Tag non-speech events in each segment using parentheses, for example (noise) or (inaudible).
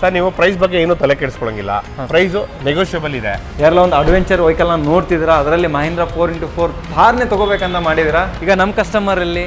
Sir ನೀವು price ಬಗ್ಗೆ ಏನು ತಲೆ ಕೆಡಿಸ್ಕೊಳಂಗಿಲ್ಲ. ಪ್ರೈಸು ನೆಗೋಷಿಯಬಲ್ ಇದೆ. ಯಾರೆಲ್ಲ ಒಂದು ಅಡ್ವೆಂಚರ್ ವೆಹಿಕಲ್ನ ನೋಡ್ತಿದ್ದೀರಾ ಅದರಲ್ಲಿ ಮಹೇಂದ್ರ ಫೋರ್ ಇಂಟು ಫೋರ್ ಥಾರ್ನೇ ತಗೋಬೇಕಂತ ಮಾಡಿದಿರಾ ಈಗ ನಮ್ಮ ಕಸ್ಟಮರಲ್ಲಿ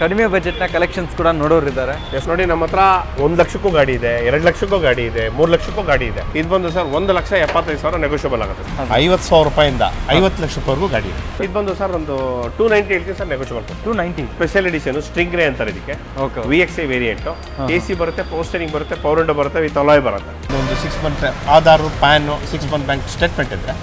ಕಡಿಮೆ ಬಜೆಟ್ನ ಕಲೆಕ್ಷನ್ಸ್ ಕೂಡ ನೋಡೋರಿದ್ದಾರೆ. ಎಸ್ ನೋಡಿ ನಮ್ಮ ಹತ್ರ ಒಂದು ಲಕ್ಷಕ್ಕೂ ಗಾಡಿ ಇದೆ ಎರಡು ಲಕ್ಷಕ್ಕೂ ಗಾಡಿ ಇದೆ ಮೂರು ಲಕ್ಷಕ್ಕೂ ಗಾಡಿ ಇದೆ. ಇದು ಬಂದು ಸರ್ ಒಂದು ಲಕ್ಷ ಎಪ್ಪತ್ತೈದು ಸಾವಿರ ನೆಗೋಷಿಯಬಲ್ ಆಗುತ್ತೆ. ಸರ್ ಐವತ್ತು ಸಾವಿರ ರೂಪಾಯಿಂದ ಐವತ್ತು ಲಕ್ಷಕ್ಕವರೆಗೂ ಗಾಡಿ ಇದೆ. ಇದು ಬಂದು ಸರ್ ಒಂದು ಟೂ ನೈಂಟಿ ಹೇಳ್ತೀನಿ sir negotiable two ninety special edition Stingray ಅಂತಾರೆ ಇದಕ್ಕೆ. Okay V X I variant A C ಬರುತ್ತೆ ಪೋಸ್ಟರಿಂಗ್ ಬರುತ್ತೆ ಪವರ್ ವಿಂಡೋ ಬರುತ್ತೆ ವಿತ್ ಅಲಾಯ್ ಬರುತ್ತೆ. ಒಂದು six month Aadhaar PAN six month bank statement ಇದ್ರೆ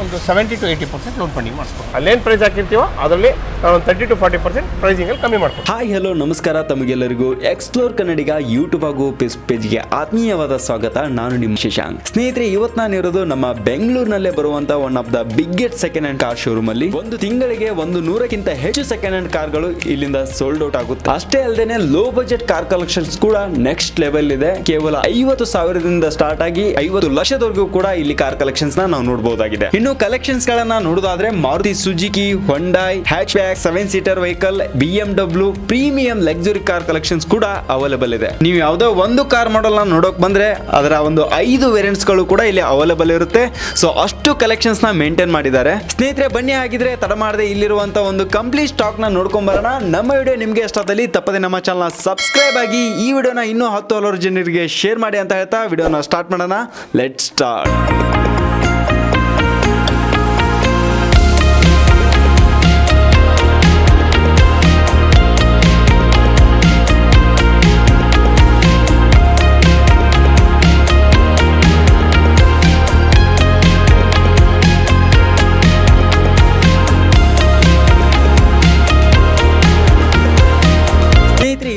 ಒಂದು seventy to eighty percent loan funding ಮಾಡಿಸ್ಬೋದು ಅಲ್ಲೇನು ಪ್ರೈಸ್ ಹಾಕಿರ್ತೀವೋ ಅದರಲ್ಲಿ ಒಂದು ತರ್ಟಿ ಟು ಫಾರ್ಟಿ ಪರ್ಸೆಂಟ್ ಪ್ರೈಸಿಂಗಲ್ಲಿ ಕಮ್ಮಿ ಮಾಡ್ಕೊಡ್ತೀವಿ. ಹಾಯ್ ಹಲೋ ನಮಸ್ಕಾರ ತಮಗೆಲ್ಲರಿಗೂ ಎಕ್ಸ್ಪ್ಲೋರ್ ಕನ್ನಡಿಗ ಯೂಟ್ಯೂಬ್ ಹಾಗೂ ಫೇಸ್ಬುಕ್ ಪೇಜ್ಗೆ ಆತ್ಮೀಯವಾದ ಸ್ವಾಗತ. ನಾನು ನಿಮ್ಮ ಶಶಾಂಕ್. ಸ್ನೇಹಿತರೆ ಇವತ್ತು ನಾನಿರೋದು ನಮ್ಮ ಬೆಂಗಳೂರಿನಲ್ಲೇ ಬರುವಂತ one of the biggest second hand car showroom ಅಲ್ಲಿ. ಒಂದು ತಿಂಗಳಿಗೆ ಒಂದು ನೂರಕ್ಕಿಂತ ಹೆಚ್ಚು ಸೆಕೆಂಡ್ ಹ್ಯಾಂಡ್ ಕಾರ್ಗಳು ಇಲ್ಲಿಂದ ಸೋಲ್ಡ್ ಔಟ್ ಆಗುತ್ತೆ. ಅಷ್ಟೇ ಅಲ್ಲದೆ ಲೋ ಬಜೆಟ್ ಕಾರ್ ಕಲೆಕ್ಷನ್ಸ್ ಕೂಡ ನೆಕ್ಸ್ಟ್ ಲೆವೆಲ್ ಇದೆ. ಕೇವಲ ಐವತ್ತು ಸಾವಿರದಿಂದ ಸ್ಟಾರ್ಟ್ ಆಗಿ ಐವತ್ತು ಲಕ್ಷದವರೆಗೂ ಕೂಡ ಇಲ್ಲಿ ಕಾರ್ ಕಲೆಕ್ಷನ್ಸ್ನ ನಾವು ನೋಡಬಹುದಾಗಿದೆ ಇನ್ನು ಕಲೆಕ್ಷನ್ಸ್ ಗಳನ್ನ ನೋಡೋದಾದ್ರೆ Maruti Suzuki Hyundai hatchback seven seater vehicle B M W premium luxury car collections ಕೂಡ ಅವೈಲೇಬಲ್ ಇದೆ. ನೀವು ಯಾವುದೋ ಒಂದು ಕಾರ್ ಮಾಡೆಲ್ ನೋಡೋಕೆ ಬಂದ್ರೆ ಅದರ ಒಂದು ಐದು ವೇರಿಯಂಟ್ಸ್ಗಳು ಕೂಡ ಇಲ್ಲಿ ಅವೈಲೇಬಲ್ ಇರುತ್ತೆ. ಸೊ ಅಷ್ಟು ಕಲೆಕ್ಷನ್ಸ್ನ ಮೇಂಟೈನ್ ಮಾಡಿದ್ದಾರೆ. ಸ್ನೇಹಿತರೆ, ಬನ್ನಿ ಆಗಿದ್ರೆ ತಡ ಮಾಡದೆ ಇಲ್ಲಿರುವಂತ ಒಂದು ಕಂಪ್ಲೀಟ್ ಸ್ಟಾಕ್ನ ನೋಡ್ಕೊಂಡ್ ಬರೋಣ. ನಮ್ಮ ವಿಡಿಯೋ ನಿಮ್ಗೆ ಇಷ್ಟದಲ್ಲಿ ತಪ್ಪದೆ ನಮ್ಮ ಚಾನಲ್ ಸಬ್ಸ್ಕ್ರೈಬ್ ಆಗಿ ಈ ವಿಡಿಯೋನ ಇನ್ನೂ ಹತ್ತು ಹಲವಾರು ಜನರಿಗೆ ಶೇರ್ ಮಾಡಿ ಅಂತ ಹೇಳ್ತಾ ವಿಡಿಯೋನ ಸ್ಟಾರ್ಟ್ ಮಾಡೋಣ. ಲೆಟ್ ಸ್ಟಾರ್ಟ್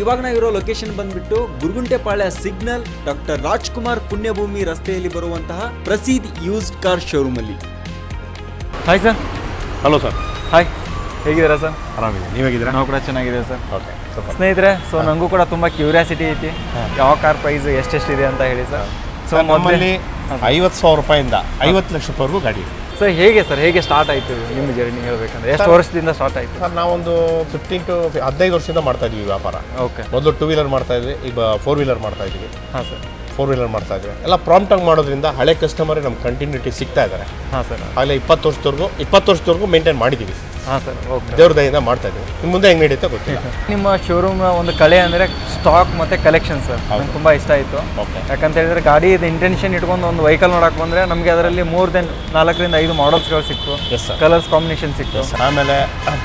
ಇವಾಗ ನಾವಿರೋ ಲೊಕೇಶನ್ ಬಂದ್ಬಿಟ್ಟು ಗುರುಗುಂಟೆಪಾಳ್ಯ ಸಿಗ್ನಲ್ ಡಾಕ್ಟರ್ ರಾಜ್ಕುಮಾರ್ ಪುಣ್ಯಭೂಮಿ ರಸ್ತೆಯಲ್ಲಿ ಬರುವಂತಹ ಪ್ರಸಿದ್ಧ ಯೂಸ್ಡ್ ಕಾರ್ ಶೋರೂಮ್ ಅಲ್ಲಿ. Hi sir hello sir hi ಹೇಗಿದ್ದೀರಾ ಸರ್ ಆರಾಮಿದೆ ನೀವು ಹೇಗಿದ್ದೀರಾ? ನಾವು ಕೂಡ ಚೆನ್ನಾಗಿದೆ ಸರ್ ಓಕೆ ಸ್ನೇಹಿತರೆ ಸೊ ನನಗೂ ಕೂಡ ತುಂಬ ಕ್ಯೂರಿಯಾಸಿಟಿ ಐತಿ. ಯಾವ ಕಾರ್ ಪ್ರೈಸ್ ಎಷ್ಟೆಷ್ಟಿದೆ ಅಂತ ಹೇಳಿ ಸರ್ ಸೊ ನಮ್ಮಲ್ಲಿ ಐವತ್ತು ಸಾವಿರ ರೂಪಾಯಿಂದ ಐವತ್ತು ಲಕ್ಷದವರೆಗೂ ಗಾಡಿ ಇದೆ. ಸರ್ ಹೇಗೆ ಸರ್? ಹೇಗೆ ಸ್ಟಾರ್ಟ್ ಆಯಿತು ನಿಮ್ಮ ಜರ್ನಿ ಹೇಳಬೇಕಂದ್ರೆ? ಎಷ್ಟು ವರ್ಷದಿಂದ ಸ್ಟಾರ್ಟ್ ಆಯಿತು? ಸರ್ ನಾವೊಂದು ಫಿಫ್ಟೀನ್ ಟು ಹದಿನೈದು ವರ್ಷದಿಂದ ಮಾಡ್ತಾ ಇದ್ದೀವಿ ವ್ಯಾಪಾರ. ಓಕೆ ಮೊದಲು ಟೂ ವೀಲರ್ ಮಾಡ್ತಾ ಇದ್ವಿ ಈಗ ಫೋರ್ ವೀಲರ್ ಮಾಡ್ತಾ ಇದ್ದೀವಿ. ಹಾಂ ಸರ್. ಫೋರ್ ವೀಲರ್ ಮಾಡ್ತಾ ಇದ್ವಿ. ಎಲ್ಲ ಪ್ರಾಂಪ್ಟಾಗಿ ಮಾಡೋದ್ರಿಂದ ಹಳೆ ಕಸ್ಟಮರ್ ನಮ್ಮ ಕಂಟಿನ್ಯೂಟಿ ಸಿಗ್ತಾ ಇದ್ದಾರೆ ಹಾಂ ಸರ್. ಆಗಲೇ ಇಪ್ಪತ್ತು ವರ್ಷದವರೆಗೂ ಇಪ್ಪತ್ತು ವರ್ಷದವರೆಗೂ ಮೇಂಟೈನ್ ಮಾಡಿದ್ದೀವಿ ಹಾಂ ಸರ್ ಓಕೆ ದೇವ್ರ ದಯಿಂದ ಮಾಡ್ತಾ ಇದ್ದೀವಿ. ಇನ್ನು ಮುಂದೆ ಹೆಂಗ್ ನಡೆಯುತ್ತೆ ಗೊತ್ತಿಲ್ಲ. ನಿಮ್ಮ ಶೋರೂಮ್ನ ಒಂದು ಕಲೆ ಅಂದರೆ ಸ್ಟಾಕ್ ಮತ್ತು ಕಲೆಕ್ಷನ್ ಸರ್. ನಂಗೆ ತುಂಬ ಇಷ್ಟ ಆಯ್ತು. ಯಾಕಂತ ಹೇಳಿದ್ರೆ ಗಾಡಿ ಇಂಟೆನ್ಷನ್ ಇಟ್ಕೊಂಡು ಒಂದು ವೆಹಿಕಲ್ ನೋಡಕ್ಕೆ ಬಂದರೆ ನಮಗೆ ಅದರಲ್ಲಿ ಮೂರ್ ದೆನ್ ನಾಲ್ಕರಿಂದ ಐದು ಮಾಡಲ್ಸ್ಗಳು ಸಿಕ್ತು ಎಸ್ ಸರ್ ಕಲರ್ಸ್ ಕಾಂಬಿನೇಷನ್ ಸಿಕ್ತು ಆಮೇಲೆ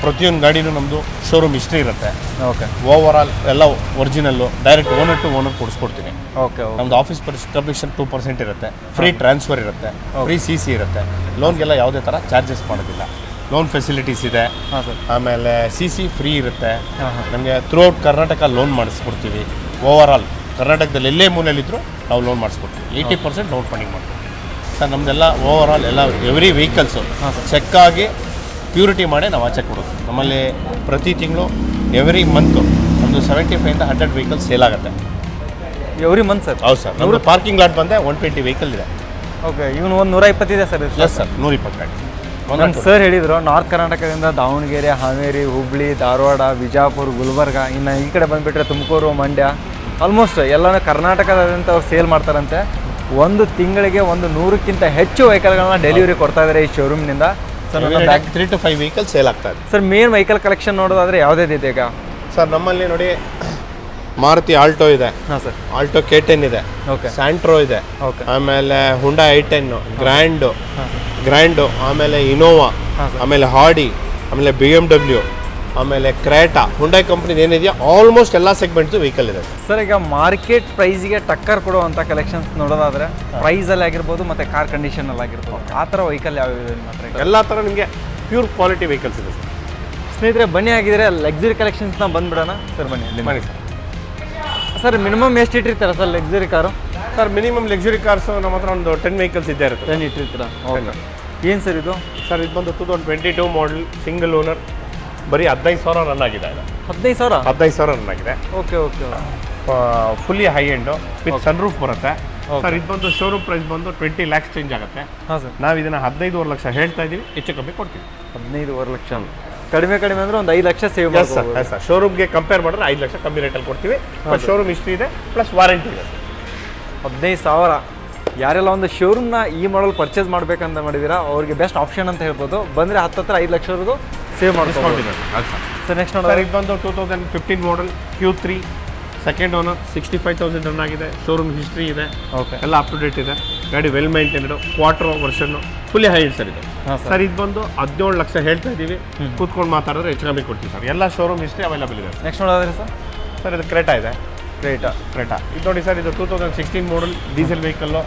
ಪ್ರತಿಯೊಂದು ಗಾಡಿನೂ ನಮ್ಮದು ಶೋರೂಮ್ ಹಿಸ್ಟ್ರಿ ಇರುತ್ತೆ. ಓಕೆ ಓವರ್ ಆಲ್ ಎಲ್ಲ original direct owner to owner ಕೊಡಿಸ್ಕೊಡ್ತೀನಿ. Okay okay ನಮ್ದು ಆಫೀಸ್ ಕಮಿಷನ್ ಟೂ ಪರ್ಸೆಂಟ್ ಇರುತ್ತೆ. ಫ್ರೀ ಟ್ರಾನ್ಸ್ಫರ್ ಇರುತ್ತೆ. ಫ್ರೀ ಸಿ ಸಿ ಇರುತ್ತೆ. ಲೋನ್ಗೆಲ್ಲ ಯಾವುದೇ ಥರ ಚಾರ್ಜಸ್ ಮಾಡೋದಿಲ್ಲ. ಲೋನ್ ಫೆಸಿಲಿಟೀಸ್ ಇದೆ. ಹಾಂ ಸರ್. ಆಮೇಲೆ ಸಿ ಸಿ ಫ್ರೀ ಇರುತ್ತೆ. ನಮಗೆ ಥ್ರೂ ಔಟ್ ಕರ್ನಾಟಕ ಲೋನ್ ಮಾಡಿಸ್ಕೊಡ್ತೀವಿ. ಓವರ್ ಆಲ್ ಕರ್ನಾಟಕದಲ್ಲಿ ಎಲ್ಲೇ ಮೂಲೆಯಲ್ಲಿದ್ದರೂ ನಾವು ಲೋನ್ ಮಾಡಿಸ್ಕೊಡ್ತೀವಿ. ಏಯ್ಟಿ ಪರ್ಸೆಂಟ್ ಲೋನ್ ಫಂಡಿಂಗ್ ಮಾಡ್ತೀವಿ. ಸರ್ ನಮ್ಮದೆಲ್ಲ ಓವರ್ ಆಲ್ ಎಲ್ಲ ಎವ್ರಿ ವೆಹಿಕಲ್ಸು ಚೆಕ್ಕಾಗಿ ಪ್ಯೂರಿಟಿ ಮಾಡಿ ನಾವು ಆಚೆ ಕೊಡೋದು. ನಮ್ಮಲ್ಲಿ ಪ್ರತಿ ತಿಂಗಳು ಎವ್ರಿ ಮಂತು ಒಂದು ಸೆವೆಂಟಿ ಫೈವಿಂದ ಹಂಡ್ರೆಡ್ ವೆಹಿಕಲ್ ಸೇಲ್ ಆಗುತ್ತೆ. Every month sir? ಹೌದು ಸರ್. ನಮ್ಮದು ಪಾರ್ಕಿಂಗ್ ಲಾಟ್ ಬಂದೆ ಒನ್ ಟ್ವೆಂಟಿ ವೆಹಿಕಲ್ ಇದೆ. ಓಕೆ ಇವನು ಒಂದು ನೂರ ಇಪ್ಪತ್ತಿದೆ ಸರ್ ಎಸ್ ಸರ್ ನೂರ ಇಪ್ಪತ್ತು ಗಾಡಿ ನಮ್ಮ ಸರ್ ಹೇಳಿದರು ನಾರ್ತ್ ಕರ್ನಾಟಕದಿಂದ ದಾವಣಗೆರೆ ಹಾವೇರಿ ಹುಬ್ಳಿ ಧಾರವಾಡ ಬಿಜಾಪುರ ಗುಲ್ಬರ್ಗ ಇನ್ನು ಈ ಕಡೆ ಬಂದುಬಿಟ್ರೆ ತುಮಕೂರು ಮಂಡ್ಯ ಆಲ್ಮೋಸ್ಟ್ ಎಲ್ಲನೂ ಕರ್ನಾಟಕದಾದ್ಯಂತ ಅವ್ರು ಸೇಲ್ ಮಾಡ್ತಾರಂತೆ. ಒಂದು ತಿಂಗಳಿಗೆ ಒಂದು ನೂರಕ್ಕಿಂತ ಹೆಚ್ಚು ವೆಹಿಕಲ್ಗಳನ್ನ ಡೆಲಿವರಿ ಕೊಡ್ತಾ ಇದ್ದಾರೆ ಈ ಶೋರೂಮ್ನಿಂದ sir three to five vehicle sale ಆಗ್ತಾ ಇದೆ. ಸರ್ ಮೇನ್ ವೆಹಿಕಲ್ ಕಲೆಕ್ಷನ್ ನೋಡೋದಾದ್ರೆ ಯಾವುದೇ ಇದೆ ಈಗ ಸರ್ ನಮ್ಮಲ್ಲಿ ನೋಡಿ ಮಾರುತಿ ಆಲ್ಟೋ ಇದೆ. ಹಾಂ ಸರ್. ಆಲ್ಟೋ ಕೆ ಟೆನ್ ಇದೆ. ಓಕೆ. ಸ್ಯಾಂಟ್ರೋ ಇದೆ. ಓಕೆ. ಆಮೇಲೆ Hyundai i ten grand. Grand ಆಮೇಲೆ ಇನೋವಾ ಆಮೇಲೆ ಹಾಡಿ ಆಮೇಲೆ ಬಿ ಎಂ ಡಬ್ಲ್ಯೂ ಆಮೇಲೆ ಕ್ರೇಟಾ. ಹುಂಡೈ ಕಂಪ್ನಿದು ಏನಿದೆಯಾ? ಆಲ್ಮೋಸ್ಟ್ ಎಲ್ಲ ಸೆಗ್ಮೆಂಟ್ಸು ವೆಹಿಕಲ್ ಇದೆ. ಸರ್ ಈಗ ಮಾರ್ಕೆಟ್ ಪ್ರೈಸ್ಗೆ ಟಕ್ಕರ್ ಕೊಡುವಂಥ ಕಲೆಕ್ಷನ್ಸ್ ನೋಡೋದಾದ್ರೆ ಪ್ರೈಸಲ್ಲಿ ಆಗಿರ್ಬೋದು ಮತ್ತು ಕಾರ್ ಕಂಡೀಷನಲ್ಲಿ ಆಗಿರ್ಬೋದು. ಆ ಥರ ವೆಹಿಕಲ್ ಯಾವ ಮಾತ್ರ? ಎಲ್ಲ ಥರ ನಿಮಗೆ ಪ್ಯೂರ್ ಕ್ವಾಲಿಟಿ ವೆಹಿಕಲ್ಸ್ ಇದೆ ಸರ್. ಸ್ನೇಹಿತರೆ ಬನ್ನಿ ಆಗಿದ್ರೆ ಲಕ್ಸುರಿ ಕಲೆಕ್ಷನ್ಸ್ನ ಬಂದ್ಬಿಡೋಣ. ಸರ್ ಬನ್ನಿ. ಬನ್ನಿ ಸರ್. ಸರ್ ಮಿನಿಮಮ್ ಎಷ್ಟು ಇಟ್ಟಿರ್ತಾರೆ sir luxury car sir minimum luxury cars ನಮ್ಮ ಹತ್ರ ಒಂದು ಟೆನ್ ವೆಹಿಕಲ್ಸ್ ಇದ್ದೇ ಇರುತ್ತೆ. ಏನು ಇಟ್ಟಿರ್ತೀರಾ? ಓಕೆ ಏನು ಸರ್ ಇದು? ಸರ್ ಇದು ಬಂದು two thousand twenty two model single owner ಬರೀ ಹದಿನೈದು ಸಾವಿರ ರನ್ ಆಗಿದೆ ಹದಿನೈದು ಸಾವಿರ? ಹದಿನೈದು ಸಾವಿರ ರನ್ ಆಗಿದೆ. Okay okay fully high end with sunroof ಬರುತ್ತೆ. ಸರ್ ಇದು ಬಂದು ಶೋರೂಮ್ ಪ್ರೈಸ್ ಬಂದು ಟ್ವೆಂಟಿ ಲ್ಯಾಕ್ಸ್ ಚೇಂಜ್ ಆಗುತ್ತೆ. ಹಾಂ ಸರ್. ನಾವು ಇದನ್ನು ಹದಿನೈದುವರೆ ಲಕ್ಷ ಹೇಳ್ತಾ ಇದ್ದೀವಿ ಹೆಚ್ಚು ಕಮ್ಮಿ ಕೊಡ್ತೀವಿ. ಹದಿನೈದುವರೆ ಲಕ್ಷ ಕಡಿಮೆ ಕಡಿಮೆ ಅಂದ್ರೆ ಒಂದು ಐದು lakh save yes sir yes sir ಶೋರೂಮ್ಗೆ compare ಮಾಡಿದ್ರೆ ಐದು ಲಕ್ಷ ಕಮ್ಮಿ ರೇಟಲ್ಲಿ ಕೊಡ್ತೀವಿ. ಶೋರೂಮ್ ಇಷ್ಟು ಇದೆ ಪ್ಲಸ್ ವಾರಂಟಿ ಇದೆ ಹದಿನೈದು ಸಾವಿರ. ಯಾರೆಲ್ಲ ಒಂದು ಶೋರೂಮ್ನ ಈ ಮಾಡಲ್ ಪರ್ಚೇಸ್ ಮಾಡಬೇಕಂತ ಮಾಡಿದೀರಾ ಅವ್ರಿಗೆ ಬೆಸ್ಟ್ ಆಪ್ಷನ್ ಅಂತ ಹೇಳ್ಬೋದು. ಬಂದರೆ ಹತ್ತತ್ರ ಐದು ಲಕ್ಷವರೆಗೂ ಸೇವ್ ಮಾಡ್ಕೊಂಡು ಸರ್ ನೆಕ್ಸ್ಟ್ ಇದು ಬಂದು two thousand fifteen model Q three second owner sixty five thousand run ಆಗಿದೆ. ಶೋರೂಮ್ ಹಿಸ್ಟ್ರಿ ಇದೆ. ಓಕೆ ಎಲ್ಲ ಅಪ್ ಟು ಡೇಟ್ ಇದೆ. ಗಾಡಿ ವೆಲ್ ಮೈಂಟೈನ್ಡು ಕ್ವಾರ್ಟರ್ ವರ್ಷನ್ನು ಫುಲ್ಲಿ ಹೈ ಸರ್ ಇದು. ಸರ್. ಇದು ಬಂದು ಹದಿನೇಳು ಲಕ್ಷ ಹೇಳ್ತಾ ಇದ್ದೀವಿ. ಕೂತ್ಕೊಂಡು ಮಾತಾಡಿದ್ರೆ ಹೆಚ್ಚು ಕಮ್ಮಿ ಕೊಡ್ತೀವಿ ಸರ್. ಎಲ್ಲ ಶೋರೂಮ್ ಹಿಸ್ಟ್ರಿ ಅವೈಲಬಲ್ ಇದೆ ನೆಕ್ಸ್ಟ್ ನೋಡೋದ್ರೆ ಸರ್? ಸರ್ ಇದು ಕ್ರೇಟಾ ಇದೆ. ಕ್ರೇಟಾ ಕ್ರೇಟಾ ಇದು ನೋಡಿ ಸರ್ ಇದು two thousand sixteen model diesel vehicle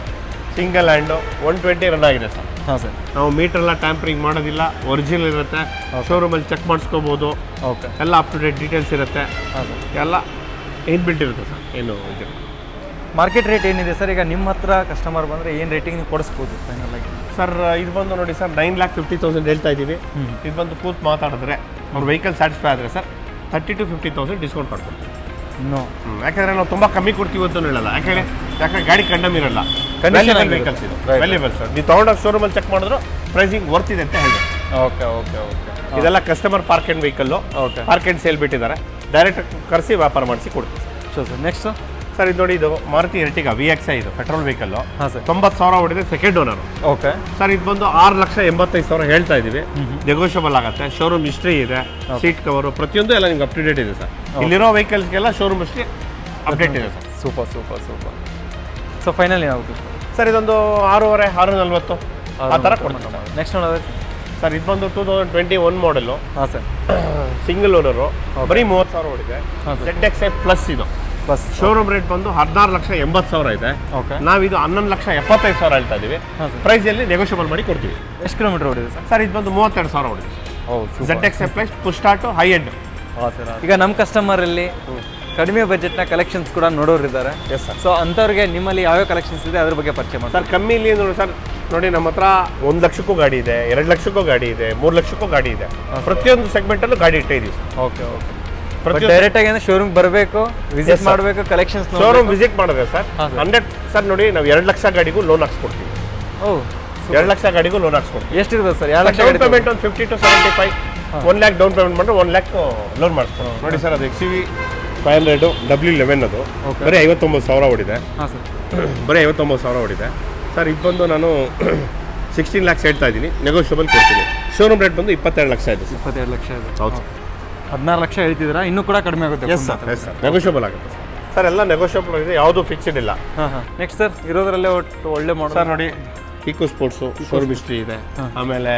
single hand one twenty run ಆಗಿದೆ ಸರ್. ಹಾಂ ಸರ್. ನಾವು ಮೀಟರ್ ಎಲ್ಲ ಟ್ಯಾಂಪರಿಂಗ್ ಮಾಡೋದಿಲ್ಲ. ಒರಿಜಿನಲ್ ಇರುತ್ತೆ. ಶೋರೂಮಲ್ಲಿ ಚೆಕ್ ಮಾಡಿಸ್ಕೋಬೋದು. ಓಕೆ ಎಲ್ಲ ಅಪ್ ಟು ಡೇಟ್ ಡೀಟೇಲ್ಸ್ ಇರುತ್ತೆ. ಹಾಂ ಸರ್. ಎಲ್ಲ ಏನು ಬಿಲ್ಟ್ ಇರುತ್ತೆ ಸರ್? ಏನು ಇದು? ಮಾರ್ಕೆಟ್ ರೇಟ್ ಏನಿದೆ ಸರ್? ಈಗ ನಿಮ್ಮ ಹತ್ರ ಕಸ್ಟಮರ್ ಬಂದರೆ ಏನು ರೇಟಿಂಗ್ ನೀವು ಕೊಡಿಸ್ಬೋದು ಫೈನಲ್ ಆಗಿ? ಸರ್ ಇದು ಬಂದು ನೋಡಿ sir nine lakh fifty thousand ಹೇಳ್ತಾ ಇದ್ದೀವಿ. ಇದು ಬಂದು ಕೂತ್ ಮಾತಾಡಿದ್ರೆ ಅವ್ರ ವೆಹಿಕಲ್ ಸ್ಯಾಟಿಸ್ಫೈ ಆದರೆ sir thirty to fifty thousand discount ಮಾಡ್ಕೊಡ್ತೀವಿ. ಇನ್ನೂ ಯಾಕಂದರೆ ನಾವು ತುಂಬ ಕಮ್ಮಿ ಕೊಡ್ತೀವಿ ಅಂತ ಹೇಳಲ್ಲ. ಯಾಕಂದರೆ ಯಾಕಂದ್ರೆ ಗಾಡಿ ಕಂಡಮ್ ಇರಲ್ಲ. ವೆಹಿಕಲ್ಸ್ ಇದು. ವ್ಯಾಲ್ಯೂಬಲ್ ಸರ್ ನೀವು ತೊಗೊಂಡಾಗ ಶೋರೂಮಲ್ಲಿ ಚೆಕ್ ಮಾಡಿದ್ರು ಪ್ರೈಸಿಂಗ್ ವರ್ತ್ ಇದೆ ಅಂತ ಹೇಳಿ ಓಕೆ ಓಕೆ ಓಕೆ ಇದೆಲ್ಲ customer park and vehicle okay park and sale ಬಿಟ್ಟಿದ್ದಾರೆ. ಡೈರೆಕ್ಟ್ ಕರೆಸಿ ವ್ಯಾಪಾರ ಮಾಡಿಸಿ ಕೊಡ್ತೀವಿ. ಸೊ ಸರ್ ನೆಕ್ಸ್ಟ್ ಸರ್ ಇದು ನೋಡಿ ಇದು Maruti Ertiga V X I ಇದು ಪೆಟ್ರೋಲ್ ವೆಹಿಕಲ್ಲು ಹಾಂ ಸರ್ ತೊಂಬತ್ತು ಸಾವಿರ ಹೊಡಿದೆ ಸೆಕೆಂಡ್ ಓನರು ಓಕೆ ಸರ್ ಇದು ಬಂದು ಆರು ಲಕ್ಷ ಎಂಬತ್ತೈದು ಸಾವಿರ ಹೇಳ್ತಾ ಇದ್ದೀವಿ ನೆಗೋಷಿಯಬಲ್ ಆಗುತ್ತೆ. ಶೋರೂಮ್ ಹಿಸ್ಟ್ರಿ ಇದೆ. ಸೀಟ್ ಕವರು ಪ್ರತಿಯೊಂದು ಎಲ್ಲ ನಿಮ್ಗೆ ಅಪ್ ಟು ಡೇಟ್ ಇದೆ ಸರ್ ಇಲ್ಲಿರೋ ವೆಹಿಕಲ್ಸ್ಗೆಲ್ಲ ಶೋರೂಮ್ ಹಿಸ್ಟ್ರಿ ಅಪ್ಡೇಟ್ ಇದೆ sir super super super so final ಏನಾಗುತ್ತೆ ಸರ್ ಇದೊಂದು ಆರೂವರೆ ಆರು ನಲ್ವತ್ತು ಆ ಥರ ಕೊಡ್ತೀವಿ ಸರ್ ನೆಕ್ಸ್ಟ್ ನೋಡೋದ್ರೆ ಸರ್ ಇದು ಬಂದು ಟೂ ತೌಸಂಡ್ ಟ್ವೆಂಟಿ ಒನ್ ಮಾಡಲು ಹಾಂ ಸರ್. ಸಿಂಗಲ್ ಓನರು ಬರೀ ಮೂವತ್ತು ಸಾವಿರ ಓಡಿದೆ. ಜೆಡ್ ಎಕ್ಸ್ ಐ ಪ್ಲಸ್ ಇದು. ಪ್ಲಸ್ ಶೋರೂಮ್ ರೇಟ್ ಬಂದು ಹದಿನಾರು ಲಕ್ಷ ಎಂಬತ್ತು ಸಾವಿರ ಇದೆ. ಓಕೆ ನಾವಿದು ಹನ್ನೊಂದು ಲಕ್ಷ ಎಪ್ಪತ್ತೈದು ಸಾವಿರ ಹೇಳ್ತಾ ಇದ್ದೀವಿ ಪ್ರೈಸಲ್ಲಿ ನೆಗೋಷಿಯಬಲ್ ಮಾಡಿ ಕೊಡ್ತೀವಿ. ಎಷ್ಟು ಕಿಲೋಮೀಟರ್ ಓಡಿದೆ ಸರ್? ಸರ್ ಇದು ಬಂದು ಮೂವತ್ತೆರಡು ಸಾವಿರ ಓಡಿದೆ. ಹೌದು Z X I plus push start high end ಹಾಂ ಸರ್ ಈಗ ನಮ್ಮ ಕಸ್ಟಮರಲ್ಲಿ ಕಡಿಮೆ ಬಜೆಟ್ನ ಕಲೆಕ್ಷನ್ಸ್ ಕೂಡ ನೋಡೋರಿದ್ದಾರೆ. ಎಸ್ ಸರ್ ಸೊ ಅಂಥವ್ರಿಗೆ ನಿಮ್ಮಲ್ಲಿ ಯಾವ್ಯಾವ ಕಲೆಕ್ಷನ್ಸ್ ಇದೆ ಅದ್ರ ಬಗ್ಗೆ ಪರಿಚಯ ಮಾಡಿ ಸರ್ ಕಮ್ಮಿಲಿ ನೋಡಿ ಸರ್ ನೋಡಿ ನಮ್ಮ ಹತ್ರ ಒಂದು ಲಕ್ಷಕ್ಕೂ ಗಾಡಿ ಇದೆ ಎರಡು ಲಕ್ಷಕ್ಕೂ ಗಾಡಿ ಇದೆ ಮೂರು ಲಕ್ಷಕ್ಕೂ ಗಾಡಿ ಇದೆ. ಪ್ರತಿಯೊಂದು ಸೆಗ್ಮೆಂಟಲ್ಲೂ ಗಾಡಿ ಇಟ್ಟಿದ್ದೀವಿ ಓಕೆ ಓಕೆ ಪ್ರತಿಯೊಂದು ಡೈರೆಕ್ಟ್ ಆಗಿ ಶೋರೂಮ್ ಬರಬೇಕು ವಿಸಿಟ್ ಮಾಡಬೇಕು ಕಲೆಕ್ಷನ್ಸ್ ಶೋರೂಮ್ ವಿಸಿಟ್ ಮಾಡಿದ್ರೆ ಸರ್. ಹಂಡ್ರೆಡ್ ಸರ್ ನೋಡಿ ನಾವು ಎರಡು ಲಕ್ಷ ಗಾಡಿಗೂ ಲೋನ್ ಹಾಕ್ಸ್ಕೊಡ್ತೀವಿ. ಓ ಎರಡು ಲಕ್ಷ ಗಾಡಿಗೂ ಲೋನ್ ಹಾಕ್ಸ್ಕೊಡ್ತೀವಿ. ಎಷ್ಟಿರ್ಬೋದು ಸರ್ ಎರಡು ಲಕ್ಷ ಡೌನ್ ಪೇಮೆಂಟ್ ಒಂದು fifty to seventy five one lakh down payment ಮಾಡಿದ್ರೆ ಒನ್ ಲ್ಯಾಕ್ ಲೋನ್ ಮಾಡಿಸ್ತಾರೆ ನೋಡಿ ಸರ್ ಅದು X V five hundred W eleven ಅದು. Okay. ಬರೀ ಐವತ್ತೊಂಬತ್ತು ಸಾವಿರ ಓಡಿದೆ. ಹಾಂ ಸರ್. (clears throat) ಬರೀ ಐವತ್ತೊಂಬತ್ತು ಸಾವಿರ ಓಡಿದೆ. ಸರ್ ಇದು ಬಂದು ನಾನು (clears throat) ಸಿಕ್ಸ್ಟೀನ್ ಲ್ಯಾಕ್ಸ್ ಹೇಳ್ತಾ ಇದ್ದೀನಿ. ನೆಗೋಷಿಯಬಲ್ ಕೊಡ್ತೀನಿ. ಶೋರೂಮ್ ರೇಟ್ ಬಂದು ಇಪ್ಪತ್ತೆರಡು ಲಕ್ಷ ಇದೆ ಸರ್. ಇಪ್ಪತ್ತೆರಡು ಲಕ್ಷ ಇದೆ. ಹೌದು ಸರ್. ಹದಿನಾರು ಲಕ್ಷ ಹೇಳ್ತಿದ್ದೀರಾ? ಇನ್ನೂ ಕೂಡ ಕಡಿಮೆ ಆಗುತ್ತೆ yes sir yes sir negotiable ಆಗುತ್ತೆ ಸರ್. ಸರ್ ಎಲ್ಲ ನೆಗೋಷಿಯಬಲ್ ಇದೆ ಯಾವುದು ಫಿಕ್ಸ್ಡ್ ಇಲ್ಲ. ಹಾಂ ಹಾಂ. ನೆಕ್ಸ್ಟ್ ಸರ್ ಇರೋದ್ರಲ್ಲೇ ಒಟ್ಟು ಒಳ್ಳೆ ಮಾಡಲ್ ಸರ್ ನೋಡಿ. ಈಕೋ ಸ್ಪೋರ್ಟ್ಸು ಶೋರೂಮ್ ಹಿಸ್ಟ್ರಿ ಇದೆ. ಆಮೇಲೆ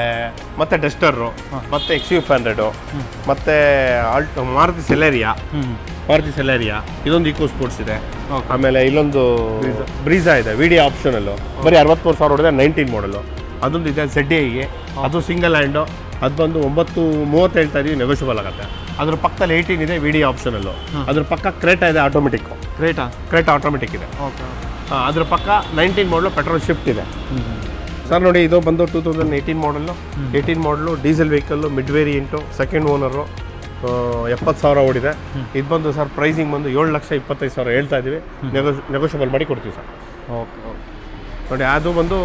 ಮತ್ತೆ ಡಸ್ಟರು ಮತ್ತೆ ಎಕ್ಸ್ ಯು ಹಂಡ್ರೆಡು ಮತ್ತೆ ಆಲ್ಟ್ ಮಾರುತಿ ಸೆಲೇರಿಯಾ ಹ್ಞೂ ಮಾರುತಿ ಸೆಲೆರಿಯಾ? ಇದೊಂದು ಈಕೋ ಸ್ಪೋರ್ಟ್ಸ್ ಇದೆ. ಆಮೇಲೆ ಇಲ್ಲೊಂದು ಬ್ರೀಜಾ ಇದೆ ವಿ ಡಿ ಆಪ್ಷನಲ್ಲು ಬರೀ ಅರವತ್ತ್ಮೂರು ಸಾವಿರ ಹೊಡೆದ ನೈನ್ಟೀನ್ ಮಾಡಲು ಅದೊಂದು ಇದೆ ಸೆಡ್ಡಿ ಐಗೆ ಅದು ಸಿಂಗಲ್ ಹ್ಯಾಂಡು ಅದು ಬಂದು ಒಂಬತ್ತು ಮೂವತ್ತು ಹೇಳ್ತಾ ಇದೀವಿ ನೆಗೋಷಿಯಬಲ್ ಆಗುತ್ತೆ. ಅದ್ರ ಪಕ್ಕದಲ್ಲಿ ಏಯ್ಟೀನ್ ಇದೆ ವಿ ಡಿ ಆಪ್ಷನಲ್ಲು ಅದ್ರ ಪಕ್ಕ ಕ್ರೇಟಾ ಇದೆ ಆಟೋಮೆಟಿಕ್ ಕ್ರೇಟಾ ಕ್ರೇಟಾ ಆಟೋಮೆಟಿಕ್ ಇದೆ. ಅದ್ರ ಪಕ್ಕ ನೈನ್ಟೀನ್ ಮಾಡಲು ಪೆಟ್ರೋಲ್ ಶಿಫ್ಟ್ ಇದೆ. ಸರ್ ನೋಡಿ ಇದು ಬಂದು two thousand eighteen model eighteen model diesel vehicle mid variant second owner ಎಪ್ಪತ್ತು ಸಾವಿರ ಓಡಿದೆ. ಇದು ಬಂದು ಸರ್ ಪ್ರೈಸಿಂಗ್ ಬಂದು ಏಳು ಲಕ್ಷ ಇಪ್ಪತ್ತೈದು ಸಾವಿರ ಹೇಳ್ತಾ ಇದ್ದೀವಿ. ನೆಗೋ ನೆಗೋಷಿಯಬಲ್ ಮಾಡಿ ಕೊಡ್ತೀವಿ ಸರ್. Okay okay. ನೋಡಿ ಅದು ಬಂದು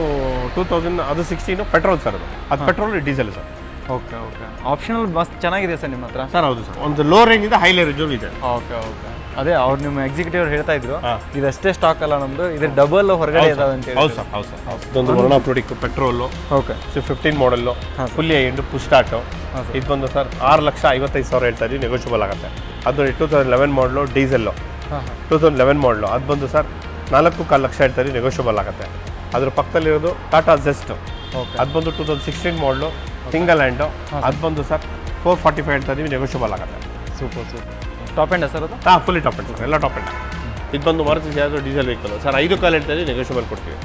ಟೂ ತೌಸಂಡ್ ಅದು ಸಿಕ್ಸ್ಟೀನು ಪೆಟ್ರೋಲ್ ಸರ್ ಅದು. ಅದು petrol diesel sir. Okay okay. Optional bus ಚೆನ್ನಾಗಿದೆ ಸರ್ ನಿಮ್ಮ ಹತ್ರ? ಸರ್ ಹೌದು ಸರ್. ಒಂದು ಲೋ ರೇಂಜಿಂದ ಹೈ ರೇಂಜು ಇದೆ. Okay okay. ಅದೇ ಅವ್ರು ನಿಮ್ಮ ಎಕ್ಸಿಕ್ಯೂಟಿವ್ ಹೇಳ್ತಾ ಇದ್ರು. ಇದಷ್ಟೇ ಸ್ಟಾಕ್ ಅಲ್ಲ ನಮ್ದು ಇದು ಡಬಲ್ ಹೊರಗಡೆ ಇದಾವೆ ಅಂತ ಹೇಳಿ ಹೌದು ಸರ್ ಹೌದು ಸರ್ ಇದೊಂದು Verna ಪ್ರೋಡಿಕ್ petrol okay fifteen model fully end push start ಇದು ಬಂದು ಸರ್ ಆರು ಲಕ್ಷ ಐವತ್ತೈದು ಸಾವಿರ ಹೇಳ್ತಾ ಇದ್ದೀವಿ ನೆಗೋಷಿಯಬಲ್ ಆಗುತ್ತೆ. ಅದು two thousand eleven model diesel two thousand eleven model ಅದು ಬಂದು ಸರ್ ನಾಲ್ಕು ಕಾಲು ಲಕ್ಷ ಹೇಳ್ತಾ ಇದ್ದೀವಿ ನೆಗೋಷಿಯಬಲ್ ಆಗುತ್ತೆ. ಅದ್ರ ಪಕ್ಕದಲ್ಲಿರೋದು ಟಾಟಾ ಜೆಸ್ಟ್ ಓಕೆ ಅದು ಬಂದು two thousand sixteen model single hand ಅದು ಬಂದು ಸರ್ ಫೋರ್ ಫಾರ್ಟಿ ಫೈವ್ ಹೇಳ್ತಾ ಇದ್ದೀವಿ ನೆಗೋಷಿಯಬಲ್ ಆಗುತ್ತೆ. Super super top end sir ಅದು? ಹಾಂ ಫುಲ್ಲಿ ಟಾಪ್ ಎಂಡ್ ಸರ್ ಎಲ್ಲ ಟಾಪ್ ಎಂಡ್ ಇದು ಬಂದು ಮಾರುತಿ ಜಾಸ್ತಿ ಡೀಸೆಲ್ ವೆಹಿಕಲ್ ಸರ್ ಐದು ಕಾಲು ಹೇಳ್ತಾ ಇದ್ದೀವಿ ನೆಗೋಷಿಯಬಲ್ ಕೊಡ್ತೀವಿ.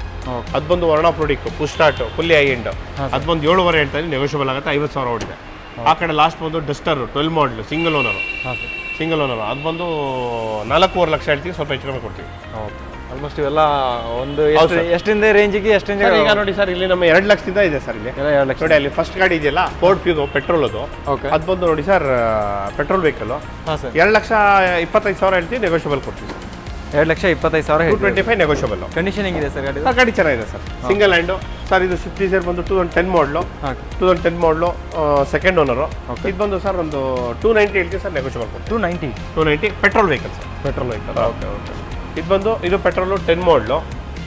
ಅದು ಬಂದು ವರ್ಣ ಪ್ರೊಡಿಕ್ push start fully high end ಅದು ಬಂದು ಏಳುವರೆ ಹೇಳ್ತಾ ಇದ್ದೀವಿ ನೆಗೋಷಿಯಬಲ್ ಆಗುತ್ತೆ ಐವತ್ತು ಸಾವಿರ ಓಡಿದೆ. ಆ ಕಡೆ ಲಾಸ್ಟ್ ಬಂದು Duster twelve model single owner ಹಾಂ ಸರ್ ಸಿಂಗಲ್ ಓನರು ಅದು ಬಂದು ನಾಲ್ಕೂವರೆ ಲಕ್ಷ ಹೇಳ್ತೀವಿ ಸ್ವಲ್ಪ ಹೆಚ್ಚು ಕಡಿಮೆ ಕೊಡ್ತೀವಿ. ಓಕೆ ಆಲ್ಮೋಸ್ಟ್ ಇವೆಲ್ಲ ಒಂದು ಹೌದು ಎಷ್ಟಿಂದ ರೇಂಜಿಗೆ ಎಷ್ಟಿಂದ ಸರ್ ಈಗ ನೋಡಿ ಸರ್ ಇಲ್ಲಿ ನಮ್ಮ ಎರಡು ಲಕ್ಷದಿಂದ ಇದೆ ಸರ್ ಇಲ್ಲಿ. ಎಲ್ಲ ಎರಡು ಲಕ್ಷ. ನೋಡಿ ಅಲ್ಲಿ ಫಸ್ಟ್ ಗಾಡಿ ಇದೆಯಲ್ಲ ಫೋರ್ಡ್ ಫ್ಯೂಸು ಪೆಟ್ರೋಲ್ ಅದು. ಓಕೆ ಅದು ಬಂದು ನೋಡಿ ಸರ್ ಪೆಟ್ರೋಲ್ ವೆಹಿಕಲ್ ಹಾಂ ಸರ್. ಎರಡು ಲಕ್ಷ ಇಪ್ಪತ್ತೈದು ಸಾವಿರ ಹೇಳ್ತೀವಿ ನೆಗೋಷಿಯಬಲ್ ಕೊಡ್ತೀವಿ ಎರಡು ಲಕ್ಷ ಇಪ್ಪತ್ತೈದು ಸಾವಿರ two twenty five negotiable condition ಹೆಂಗಿದೆ ಸರ್ ಗಾಡಿ ಸರ್ ಗಾಡಿ ಚೆನ್ನಾಗಿದೆ ಸರ್. ಸಿಂಗಲ್ ಹ್ಯಾಂಡು ಸರ್ ಇದು ಸ್ವಿಫ್ಟ್ ಸರ್ ಬಂದು ಟೂ ತೌಸಂಡ್ ಟೆನ್ ಮಾಡಲು ಹಾಂ. Two thousand ten model second owner ಇದು ಬಂದು ಸರ್ ಒಂದು ಟೂ ನೈಂಟಿ ಹೇಳ್ತೀವಿ ಸರ್ ನೆಗೋಷಿಯಬಲ್ ಕೊಡ್ತೀವಿ. Two ninety two ninety petrol vehicle sir. Petrol vehicle okay okay ಇದು ಬಂದು ಇದು ಪೆಟ್ರೋಲು ಟೆನ್ ಮಾಡಲು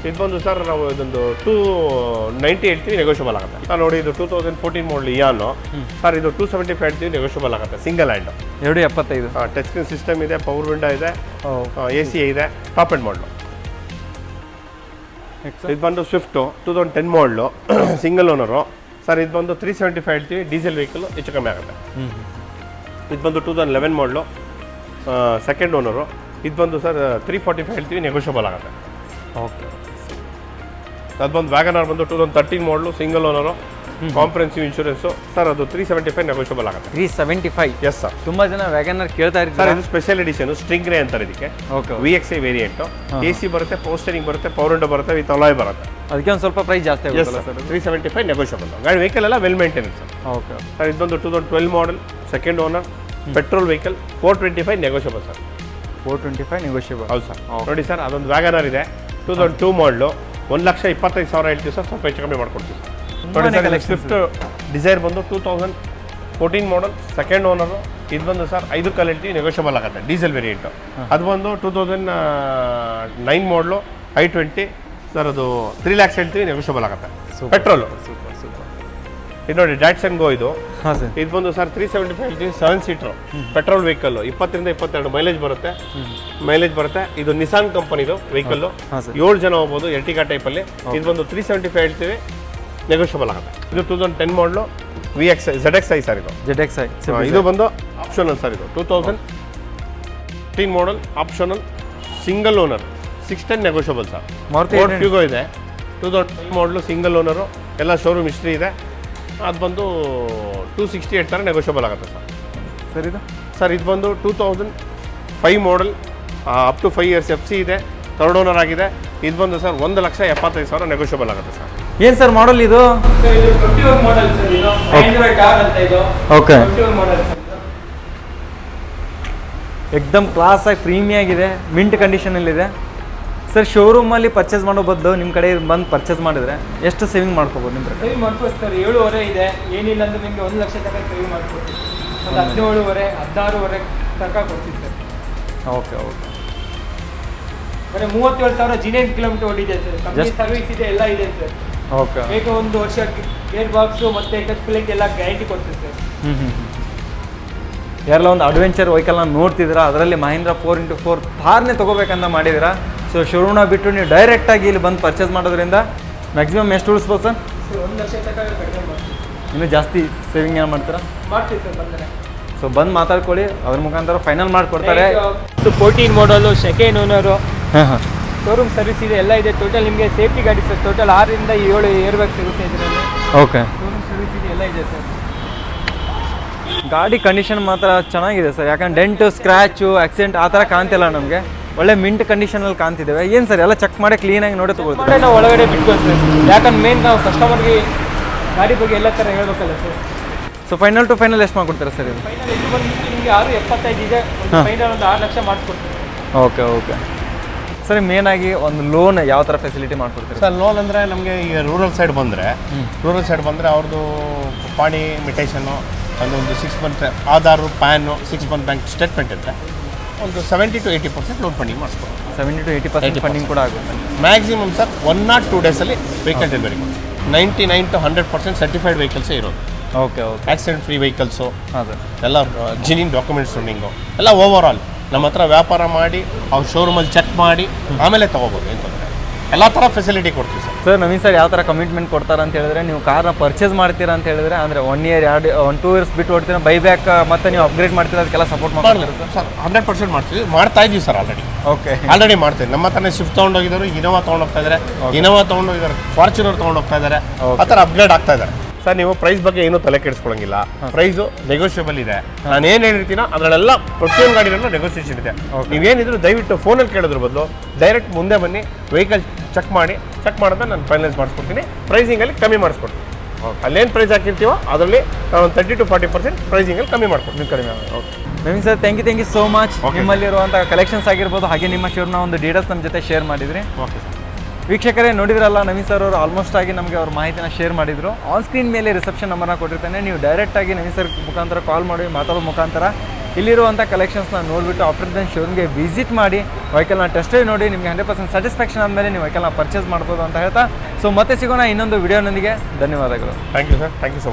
ಇದು ಬಂದು ಸರ್ ನಾವು ಇದೊಂದು ಟೂ ನೈಂಟಿ ಹೇಳ್ತೀವಿ ನೆಗೋಷಿಯಬಲ್ ಆಗುತ್ತೆ. ಸರ್ ನೋಡಿ ಇದು two thousand fourteen model ಇಯಾನು sir ಇದು ಟೂ ಸೆವೆಂಟಿ ಫೈವ್ ಹೇಳ್ತೀವಿ ನೆಗೋಷಿಯಬಲ್ ಆಗುತ್ತೆ ಸಿಂಗಲ್ ಹ್ಯಾಂಡ್ ಎರಡು ಎಪ್ಪತ್ತೈದು. ಟಚ್ ಸ್ಕ್ರೀನ್ ಸಿಸ್ಟಮ್ ಇದೆ ಪವರ್ ವಿಂಡೋ ಇದೆ ಎ ಸಿ ಇದೆ ಟಾಪ್ ಆ್ಯಂಡ್ ಮಾಡಲು ಇದು ಬಂದು Swift two thousand ten model single owner sir ಇದು ಬಂದು ತ್ರೀ ಸೆವೆಂಟಿ ಫೈವ್ ಹೇಳ್ತೀವಿ ಡೀಸೆಲ್ ವೆಹಿಕಲ್ ಹೆಚ್ಚು ಕಮ್ಮಿ ಆಗುತ್ತೆ. ಇದು ಬಂದು two thousand eleven model second owner ಇದು ಬಂದು ಸರ್ ತ್ರೀ ಫಾರ್ಟಿ ಫೈವ್ ಹೇಳ್ತೀವಿ ನೆಗೋಷಿಯಬಲ್ ಆಗುತ್ತೆ. ಓಕೆ. ಅದು ಬಂದು ವ್ಯಾಗನರ್ ಬಂದು two thousand thirteen model single owner comprehensive insurance sir ಅದು ತ್ರೀ ಸೆವೆಂಟಿ ಫೈವ್ ನೆಗೋಷಿಯಬಲ್ ಆಗುತ್ತೆ. Three seventy five yes sir ತುಂಬ ಜನ ವ್ಯಾಗನರ್ ಕೇಳ್ತಾ ಸರ್ ಇರ್ತಾರೆ ಇದು ಸ್ಪೆಷಲ್ ಎಡಿಷನ್ ಸ್ಟ್ರಿಂಗ್ ರೇ ಅಂತಾರೆ ಇದಕ್ಕೆ. Okay V X I variant A C ಬರುತ್ತೆ ಪೋಸ್ಟರಿಂಗ್ ಬರುತ್ತೆ ಪವರ್ ವಿಂಡೋ ಬರುತ್ತೆ ವಿತ್ ಅಲಾಯ್ ಬರುತ್ತೆ. ಅದಕ್ಕೆ ಒಂದು ಸ್ವಲ್ಪ ಪ್ರೈಸ್ ಜಾಸ್ತಿ ಆಗುತ್ತೆ sir three seventy five negotiable ಗಾಡಿ ವೆಹಿಕಲ್ ಎಲ್ಲ well maintenance sir okay sir ಇದು ಬಂದು two thousand twelve model second owner petrol vehicle four twenty five negotiable sir four twenty five negotiable ಹೌದು ಸರ್. ನೋಡಿ ಸರ್ ಅದೊಂದು ವ್ಯಾಗನರ್ ಇದೆ. ಟೂ ತೌಸಂಡ್ ಟೂ ಮಾಡಲು ಒಂದು ಲಕ್ಷ ಇಪ್ಪತ್ತೈದು ಸಾವಿರ ಹೇಳ್ತೀವಿ ಸರ್ ಸ್ವಲ್ಪ ಹೆಚ್ಚು ಕಮ್ಮಿ ಮಾಡ್ಕೊಡ್ತೀವಿ ಸರ್. ನೋಡಿ ಸರ್ ಸ್ವಿಫ್ಟ್ ಡಿಸೈರ್ ಬಂದು two thousand fourteen model second owner ಇದು ಬಂದು ಸರ್ ಐದು ಕಾಲ್ ಹೇಳ್ತೀವಿ ನೆಗೋಷಿಯಬಲ್ ಆಗುತ್ತೆ ಡೀಸೆಲ್ ವೇರಿಯಂಟು ಅದು ಬಂದು two thousand nine model I twenty sir ಅದು ತ್ರೀ ಲ್ಯಾಕ್ಸ್ ಹೇಳ್ತೀವಿ ನೆಗೋಷಿಯಬಲ್ ಆಗುತ್ತೆ. ಪೆಟ್ರೋಲು ಇದು ನೋಡಿ ಡ್ಯಾಟ್ಸನ್ ಗೋ ಇದು. ಹಾಂ ಸರ್. ಇದು ಬಂದು sir three seventy five seven seater petrol vehicle ಇಪ್ಪತ್ತರಿಂದ ಇಪ್ಪತ್ತೆರಡು ಮೈಲೇಜ್ ಬರುತ್ತೆ. ಮೈಲೇಜ್ ಬರುತ್ತೆ. ಇದು ನಿಸಾನ್ ಕಂಪನಿದು ವೆಹಿಕಲ್ ಹಾಂ ಸರ್. ಏಳು ಜನ ಹೋಗ್ಬೋದು ಎರ್ಟಿಗಾ ಟೈಪಲ್ಲಿ ಇದು ಬಂದು ತ್ರೀ ಸೆವೆಂಟಿ ಫೈವ್ ಹೇಳ್ತೀವಿ. ನೆಗೋಷಿಯಬಲ್ ಆಗುತ್ತೆ. ಇದು two thousand ten model V X I Z X I sir ಇದು. ಝಡ್ ಎಕ್ಸ್ ಐ ಇದು ಬಂದು ಆಪ್ಷನಲ್ ಸರ್ ಇದು. Two thousand fifteen model optional single owner six ten negotiable sir. Maruti ಇದೆ. Two thousand ten model single owner ಎಲ್ಲ showroom history ಇದೆ. ಅದು ಬಂದು two sixty eight ಥರ ನೆಗೋಷಿಯಬಲ್ ಆಗುತ್ತೆ ಸರ್. ಸರ್ ಇದು? ಸರ್ ಇದು ಬಂದು two thousand five model up to five years F C ಇದೆ ಥರ್ಡ್ ಓನರ್ ಆಗಿದೆ. ಇದು ಬಂದು ಸರ್ ಒಂದು ಲಕ್ಷ ಎಪ್ಪತ್ತೈದು ಸಾವಿರ ನೆಗೋಷಿಯಬಲ್ ಆಗುತ್ತೆ ಸರ್. ಏನು ಸರ್ ಮಾಡಲ್ ಇದು? ಇದು ಟ್ವೆಂಟಿ ಒನ್ ಸರ್ ಇದು ಆಂಡ್ರಾಯ್ಡ್ ಆರ್ ಅಂತ ಇದು. ಓಕೆ. ಎಕ್ದಮ್ ಕ್ಲಾಸ್ ಆಗಿ ಪ್ರೀಮಿಯಾಗಿದೆ ಮಿಂಟ್ ಕಂಡೀಷನಲ್ಲಿದೆ ಸರ್ ಶೋರೂಮಲ್ಲಿ ಪರ್ಚೇಸ್ ಮಾಡೋ ಬದಲು ನಿಮ್ಮ ಕಡೆ ಬಂದು ಪರ್ಚೇಸ್ ಮಾಡಿದ್ರೆ ಎಷ್ಟು ಸೇವಿಂಗ್ ಮಾಡ್ಕೋಬೋದು ನಿಮ್ಮ ಸೇವ್ ಮಾಡ್ಬೋದು ಸರ್. ಏಳುವರೆ ಇದೆ. ಏನಿಲ್ಲ ಅಂದ್ರೆ ನಿಮಗೆ ಒಂದು ಲಕ್ಷ ತನಕ ಸೇವ್ ಮಾಡ್ಕೊಡ್ತೀವಿ. ಒಂದು ಹದಿನೇಳುವರೆ ಹದಿನಾರುವರೆ ತನಕ ಕೊಡ್ತೀವಿ ಸರ್. Okay okay. ಬರೀ ಮೂವತ್ತೇಳು ಸಾವಿರ ಜಿನೇನ್ ಕಿಲೋಮೀಟರ್ ಓಡಿದೆ ಸರ್. ಕಂಪ್ನಿ ಸರ್ವಿಸ್ ಇದೆ ಎಲ್ಲ ಇದೆ ಸರ್. ಓಕೆ. ಬೇಗ ಒಂದು ವರ್ಷ ಗೇರ್ ಬಾಕ್ಸು ಮತ್ತೆ ಟಚ್ ಪ್ಲೇಟ್ ಎಲ್ಲ ಗ್ಯಾರಂಟಿ ಕೊಡ್ತೀವಿ ಸರ್. ಹ್ಞೂ ಹ್ಞೂ ಯಾರೆಲ್ಲ ಒಂದು ಅಡ್ವೆಂಚರ್ ವೆಹಿಕಲ್ನ ನೋಡ್ತಿದ್ದೀರಾ ಅದರಲ್ಲಿ ಮಹೇಂದ್ರ ಫೋರ್ ಇಂಟು ಫೋರ್ ಥಾರ್ನೇ ತೊಗೋಬೇಕಂತ ಮಾಡಿದ್ದೀರಾ? ಸೊ ಶೋರೂಮ್ನ ಬಿಟ್ಟು ನೀವು ಡೈರೆಕ್ಟಾಗಿ ಇಲ್ಲಿ ಬಂದು ಪರ್ಚೇಸ್ ಮಾಡೋದ್ರಿಂದ ಮ್ಯಾಕ್ಸಿಮಮ್ ಎಷ್ಟು ಉಳಿಸ್ಬೋದು ಸರ್? ಒಂದು ಲಕ್ಷ ಇನ್ನೂ ಜಾಸ್ತಿ ಸೇವಿಂಗ್ ಏನು ಮಾಡ್ತೀರಾ? ಮಾಡ್ತೀವಿ ಸರ್ ಬಂದರೆ ಸೊ ಬಂದು ಮಾತಾಡ್ಕೊಳ್ಳಿ ಅದ್ರ ಮುಖಾಂತರ ಫೈನಲ್ ಮಾಡಿಕೊಡ್ತಾರೆ. ಫೋರ್ಟೀನ್ ಮಾಡಲು ಸೆಕೆಂಡ್ ಓನರು ಹಾಂ ಹಾಂ. ಶೋರೂಮ್ ಸರ್ವಿಸ್ ಇದೆ ಎಲ್ಲ ಇದೆ. ಟೋಟಲ್ ನಿಮಗೆ ಸೇಫ್ಟಿ ಗಾಡಿ ಸರ್. ಟೋಟಲ್ ಆರರಿಂದ ಏಳು ಏರ್ ಬ್ಯಾಗ್ ಸಿಗುತ್ತೆ ಇದರಲ್ಲಿ. ಓಕೆ ಶೋರೂಮ್ ಸರ್ವಿಸ್ ಇದೆ ಎಲ್ಲ ಇದೆ ಸರ್. ಗಾಡಿ ಕಂಡೀಷನ್ ಮಾತ್ರ ಚೆನ್ನಾಗಿದೆ ಸರ್. ಯಾಕಂದ್ರೆ ಡೆಂಟು ಸ್ಕ್ರ್ಯಾಚು ಆಕ್ಸಿಡೆಂಟ್ ಆ ಥರ ಕಾಣ್ತಿಲ್ಲ ನಮಗೆ. ಒಳ್ಳೆ ಮಿಂಟ್ ಕಂಡೀಷನಲ್ಲಿ ಕಾಣ್ತಿದ್ದೇವೆ. ಏನು ಸರ್ ಎಲ್ಲ ಚೆಕ್ ಮಾಡಿ ಕ್ಲೀನಾಗಿ ನೋಡಿ ತೊಗೊಳ್ತೀವಿ ನಾವು ಒಳಗಡೆ ಬಿಟ್ಕೊಳ್ತೀವಿ ಯಾಕಂದ್ರೆ ಮೇನ್ ನಾವು ಕಸ್ಟಮರ್ಗೆ ಗಾಡಿ ಬಗ್ಗೆ ಎಲ್ಲ ಥರ ಹೇಳ್ಬೇಕಲ್ಲ sir so final to final ಎಷ್ಟು ಮಾಡ್ಕೊಡ್ತಾರೆ ಸರ್ ಇದು? ನಿಮಗೆ ಆರು ಎಪ್ಪತ್ತೈದು ಇದೆ. ಒಂದು ಫೈನಲ್ ಒಂದು ಆರು ಲಕ್ಷ ಮಾಡಿಸ್ಕೊಡ್ತೀವಿ ಓಕೆ ಓಕೆ. ಸರ್ ಮೇನ್ ಆಗಿ ಒಂದು ಲೋನ್ ಯಾವ ಥರ ಫೆಸಿಲಿಟಿ ಮಾಡ್ಕೊಡ್ತೀರಿ? ಸರ್ ಲೋನ್ ಅಂದರೆ ನಮಗೆ ಈಗ ರೂರಲ್ ಸೈಡ್ ಬಂದರೆ ರೂರಲ್ ಸೈಡ್ ಬಂದರೆ ಅವ್ರದ್ದು ಪಾಣಿ ಮಿಟೇಷನ್ನು ಅದೊಂದು six month Aadhaar PAN six month bank statement ಇದ್ದರೆ ಒಂದು seventy to eighty percent loan funding ಮಾಡಿಸ್ಕೊಡೋದು seventy to eighty percent funding ಕೂಡ ಆಗುತ್ತೆ. Maximum sir one not two ಡೇಸಲ್ಲಿ vehicle delivery ninety nine to hundred percent certified ವೆಹಿಕಲ್ಸೇ ಇರೋದು. Okay okay accident free vehicles ಹಾಂ sir ಎಲ್ಲ genuine documents running ಎಲ್ಲ over all ನಮ್ಮ ಹತ್ರ ವ್ಯಾಪಾರ ಮಾಡಿ ಅವ್ರ ಶೋರೂಮಲ್ಲಿ ಚೆಕ್ ಮಾಡಿ ಆಮೇಲೆ ತೊಗೋಬೋದು ಏನು ತೊಂದರೆ ಎಲ್ಲ ಥರ ಫೆಸಿಲಿಟಿ ಕೊಡ್ತೀವಿ ಸರ್. ಸರ್ ನವೀನ್ ಸರ್ ಯಾವ ಥರ ಕಮಿಟ್ಮೆಂಟ್ ಕೊಡ್ತಾರೆ ಅಂತ ಹೇಳಿದ್ರೆ ನೀವು ಕಾರ್ನ ಪರ್ಚೇಸ್ ಮಾಡ್ತೀರಾ ಅಂತ ಹೇಳಿದ್ರೆ ಅಂದರೆ ಒನ್ ಇಯರ್ ಎರಡು ಒನ್ ಟೂ ಇಯರ್ಸ್ ಬಿಟ್ಟು ಹೊಡ್ತೀರಾ ಬೈ ಬ್ಯಾಕ್ ಮತ್ತೆ ನೀವು ಅಪ್ಗ್ರೇಡ್ ಮಾಡ್ತೀರಾ ಅದಕ್ಕೆಲ್ಲ ಸಪೋರ್ಟ್ ಮಾಡ್ತೀರಾ ಸರ್? ಸರ್ ಹಂಡ್ರೆಡ್ ಪರ್ಸೆಂಟ್ ಮಾಡ್ತೀವಿ. ಮಾಡ್ತಾ ಇದ್ದೀವಿ ಸರ್ ಆಲ್ರೆಡಿ ಓಕೆ ಆಲ್ರೆಡಿ ಮಾಡ್ತೀವಿ. ನಮ್ಮ ಹತ್ರನೇ ಶಿಫ್ಟ್ ತೊಗೊಂಡೋಗಿದ್ದಾರೆ ಇನೋವಾ ತೊಗೊಂಡೋಗ್ತಾ ಇದ್ದಾರೆ ಇನೋವಾ ತೊಗೊಂಡೋಗಿದ್ದಾರೆ ಫಾರ್ಚುನರ್ ತೊಗೊಂಡೋಗ್ತಾ ಇದ್ದಾರೆ ಆ ಥರ ಅಪ್ಗ್ರೇಡ್ ಆಗ್ತಾ ಇದ್ದಾರೆ ಸರ್ ನೀವು ಪ್ರೈಸ್ ಬಗ್ಗೆ ಏನೂ ತಲೆ ಕೆಡಿಸ್ಕೊಳಂಗಿಲ್ಲ. ಪ್ರೈಸು ನೆಗೋಷಿಯಬಲ್ ಇದೆ. ನಾನು ಏನು ಹೇಳಿರ್ತೀನೋ ಅದರಲ್ಲೆಲ್ಲ ಪ್ರತಿಯೊಂದು ಗಾಡಿಗಳನ್ನ ನೆಗೋಸಿಯೇಷನ್ ಇದೆ. ನೀವೇನಿದ್ರು ದಯವಿಟ್ಟು ಫೋನಲ್ಲಿ ಕೇಳೋದ್ರ ಬದಲು ಡೈರೆಕ್ಟ್ ಮುಂದೆ ಬನ್ನಿ ವೆಹಿಕಲ್ ಚೆಕ್ ಮಾಡಿ ಚೆಕ್ ಮಾಡಿದ್ರೆ ನಾನು ಫೈನಲೈಸ್ ಮಾಡಿಸ್ಕೊಡ್ತೀನಿ. ಪ್ರೈಸಿಂಗಲ್ಲಿ ಕಮ್ಮಿ ಮಾಡಿಸ್ಕೊಡ್ತೀನಿ. ಅಲ್ಲೇನು ಪ್ರೈಸ್ ಹಾಕಿರ್ತೀವೋ ಅದರಲ್ಲಿ ನಾನು ತರ್ಟಿ ಟು ಫಾರ್ಟಿ ಪರ್ಸೆಂಟ್ ಪ್ರೈಸಿಂಗಲ್ಲಿ ಕಮ್ಮಿ ಮಾಡ್ಕೊಡ್ತೀನಿ. ಕಡಿಮೆ okay Naveen sir thank you thank you so much. ನಿಮ್ಮಲ್ಲಿರುವಂಥ collections ಆಗಿರ್ಬೋದು ಹಾಗೆ ನಿಮ್ಮ ಶೋರ್ನ ಒಂದು ಡೀಟೇಲ್ಸ್ ನಮ್ಮ ಜೊತೆ ಶೇರ್ ಮಾಡಿದ್ರಿ. ಓಕೆ ಸರ್ ವೀಕ್ಷಕರೇ, ನೋಡಿದ್ರಲ್ಲ, ನವೀನ್ ಸರ್ ಅವರು ಆಲ್ಮೋಸ್ಟ್ ಆಗಿ ನಮಗೆ ಅವ್ರ ಮಾಹಿತಿನ ಶೇರ್ ಮಾಡಿದ್ರು. ಆನ್ ಸ್ಕ್ರೀನ್ ಮೇಲೆ ರಿಸೆಪ್ಷನ್ ನಂಬರ್ನ ಕೊಟ್ಟಿರ್ತಾನೆ. ನೀವು ಡೈರೆಕ್ಟ್ ಆಗಿ ನವೀನ್ ಸರ್ ಮುಖಾಂತರ ಕಾಲ್ ಮಾಡಿ, ಮಾತಾಡೋ ಮುಖಾಂತರ ಇಲ್ಲಿರುವಂಥ ಕಲೆಕ್ಷನ್ಸ್ನ ನೋಡಿಬಿಟ್ಟು ಆಫ್ಟರ್ ದೆನ್ ಶೋರೂಮ್ಗೆ ವಿಸಿಟ್ ಮಾಡಿ ವೆಹಿಕಲ್ನ ಟೆಸ್ಟ್ ನೋಡಿ, ನಿಮಗೆ ಹಂಡ್ರೆಡ್ ಪರ್ಸೆಂಟ್ ಸ್ಯಾಟಿಸ್ಫ್ಯಾಕ್ಷನ್ ಆದಮೇಲೆ ನೀವು ವೆಹಿಕಲ್ನ ಪರ್ಚೇಸ್ ಮಾಡ್ಬೋದು ಅಂತ ಹೇಳ್ತಾ. ಸೊ ಮತ್ತೆ ಸಿಗೋಣ ಇನ್ನೊಂದು ವಿಡಿಯೋನೊಂದಿಗೆ ಧನ್ಯವಾದಗಳು. Thank you sir thank you so much